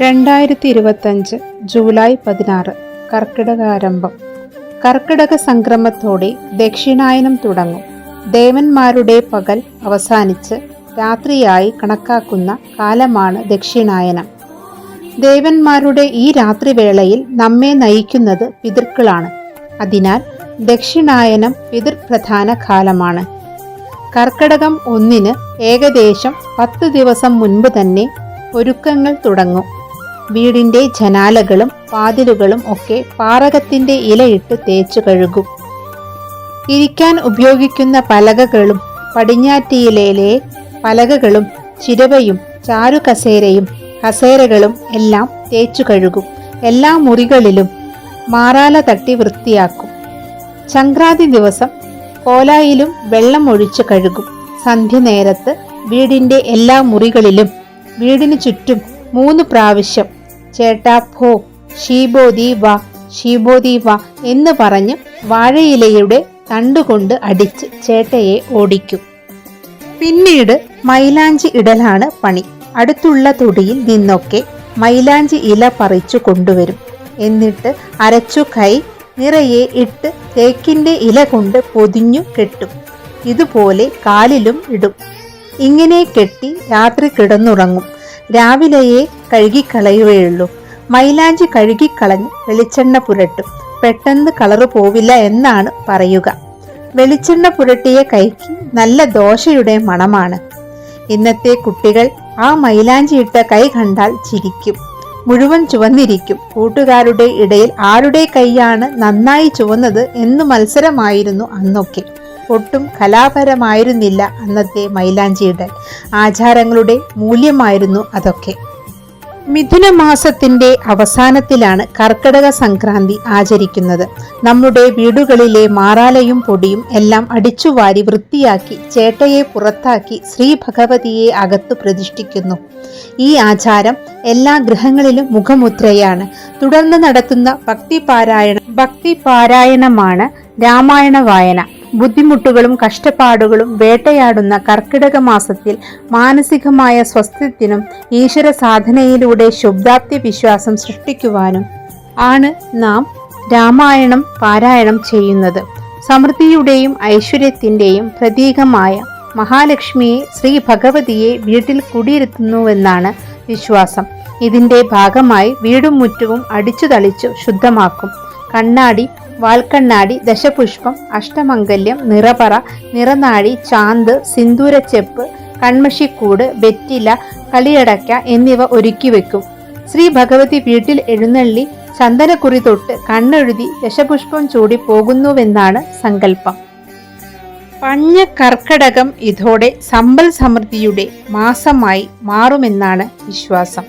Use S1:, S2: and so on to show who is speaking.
S1: രണ്ടായിരത്തി ഇരുപത്തഞ്ച് ജൂലൈ പതിനാറ് കർക്കിടകാരംഭം. കർക്കിടക സംക്രമത്തോടെ ദക്ഷിണായനം തുടങ്ങും. ദേവന്മാരുടെ പകൽ അവസാനിച്ച് രാത്രിയായി കണക്കാക്കുന്ന കാലമാണ് ദക്ഷിണായനം. ദേവന്മാരുടെ ഈ രാത്രിവേളയിൽ നമ്മെ നയിക്കുന്നത് പിതൃക്കളാണ്. അതിനാൽ ദക്ഷിണായനം പിതൃപ്രധാന കാലമാണ്. കർക്കടകം ഒന്നിന് ഏകദേശം പത്ത് ദിവസം മുൻപ് തന്നെ ഒരുക്കങ്ങൾ തുടങ്ങും. വീടിന്റെ ജനാലകളും വാതിലുകളും ഒക്കെ പാറകത്തിന്റെ ഇലയിട്ട് തേച്ചു കഴുകും. ഇരിക്കാൻ ഉപയോഗിക്കുന്ന പലകകളും പടിഞ്ഞാറ്റിയിലെ പലകകളും ചിരവയും ചാരുകസേരയും കസേരകളും എല്ലാം തേച്ചു കഴുകും. എല്ലാ മുറികളിലും മാറാല തട്ടി വൃത്തിയാക്കും. സംക്രാന്തി ദിവസം കോലായിലും വെള്ളം ഒഴിച്ച് കഴുകും. സന്ധ്യ നേരത്ത് വീടിന്റെ എല്ലാ മുറികളിലും വീടിനു ചുറ്റും മൂന്ന് പ്രാവശ്യം. ചേട്ടാ ഭോ ഷീബോദി വാ ഷീബോദി വാ എന്ന് പറഞ്ഞ് വാഴയിലയുടെ തണ്ടുകൊണ്ട് അടിച്ച് ചേട്ടയെ ഓടിക്കും. പിന്നീട് മൈലാഞ്ചി ഇടലാണ് പണി. അടുത്തുള്ള തൊടിയിൽ നിന്നൊക്കെ മൈലാഞ്ചി ഇല പറിച്ചു കൊണ്ടുവരും. എന്നിട്ട് അരച്ചു കൈ നിറയെ ഇട്ട് തേക്കിന്റെ ഇല കൊണ്ട് പൊതിഞ്ഞു കെട്ടും. ഇതുപോലെ കാലിലും ഇടും. ഇങ്ങനെ കെട്ടി രാത്രി കിടന്നുറങ്ങും. രാവിലെയെ കഴുകിക്കളയുകയുള്ളൂ. മൈലാഞ്ചി കഴുകിക്കളഞ്ഞ് വെളിച്ചെണ്ണ പുരട്ടും. പെട്ടെന്ന് കളറ് പോവില്ല എന്നാണ് പറയുക. വെളിച്ചെണ്ണ പുരട്ടിയ കൈക്ക് നല്ല ദോശയുടെ മണമാണ്. ഇന്നത്തെ കുട്ടികൾ ആ മൈലാഞ്ചി ഇട്ട കൈ കണ്ടാൽ ചിരിക്കും. മുഴുവൻ ചുവന്നിരിക്കും. കൂട്ടുകാരുടെ ഇടയിൽ ആരുടെ കൈയാണ് നന്നായി ചുവന്നത് എന്ന് മത്സരമായിരുന്നു അന്നൊക്കെ. ഒട്ടും കലാപരമായിരുന്നില്ല അന്നത്തെ മൈലാഞ്ചിയിടൽ. ആചാരങ്ങളുടെ മൂല്യമായിരുന്നു അതൊക്കെ. മിഥുന മാസത്തിന്റെ അവസാനത്തിലാണ് കർക്കിടക സംക്രാന്തി ആചരിക്കുന്നത്. നമ്മുടെ വീടുകളിലെ മാറാലയും പൊടിയും എല്ലാം അടിച്ചുവാരി വൃത്തിയാക്കി ചേട്ടയെ പുറത്താക്കി ശ്രീ ഭഗവതിയെ അകത്ത് പ്രതിഷ്ഠിക്കുന്നു. ഈ ആചാരം എല്ലാ ഗൃഹങ്ങളിലും മുഖമുദ്രയാണ്. തുടർന്ന് നടത്തുന്ന ഭക്തിപാരായണ ഭക്തിപാരായണമാണ് രാമായണ വായന ബുദ്ധിമുട്ടുകളും കഷ്ടപ്പാടുകളും വേട്ടയാടുന്ന കർക്കിടക മാസത്തിൽ മാനസികമായ സ്വസ്ഥത്തിനും ഈശ്വര സാധനയിലൂടെ ശുദ്ധാപ്തി വിശ്വാസം സൃഷ്ടിക്കുവാനും ആണ് നാം രാമായണം പാരായണം ചെയ്യുന്നത്. സമൃദ്ധിയുടെയും ഐശ്വര്യത്തിന്റെയും പ്രതീകമായ മഹാലക്ഷ്മിയെ ശ്രീ ഭഗവതിയെ വീട്ടിൽ കുടിയിരുത്തുന്നുവെന്നാണ് വിശ്വാസം. ഇതിന്റെ ഭാഗമായി വീടും മുറ്റവും അടിച്ചു തളിച്ചു ശുദ്ധമാക്കും. കണ്ണാടി വാൽക്കണ്ണാടി ദശപുഷ്പം അഷ്ടമംഗല്യം നിറപറ നിറനാഴി ചാന്ത് സിന്ദൂരച്ചെപ്പ് കൺമഷിക്കൂട് വെറ്റില കളിയടക്ക എന്നിവ ഒരുക്കി വെക്കും. ശ്രീ ഭഗവതി വീട്ടിൽ എഴുന്നള്ളി ചന്ദനക്കുറി തൊട്ട് കണ്ണെഴുതി ദശപുഷ്പം ചൂടി പോകുന്നുവെന്നാണ് സങ്കല്പം. പഞ്ഞ കർക്കടകം ഇതോടെ സമ്പൽ സമൃദ്ധിയുടെ മാസമായി മാറുമെന്നാണ് വിശ്വാസം.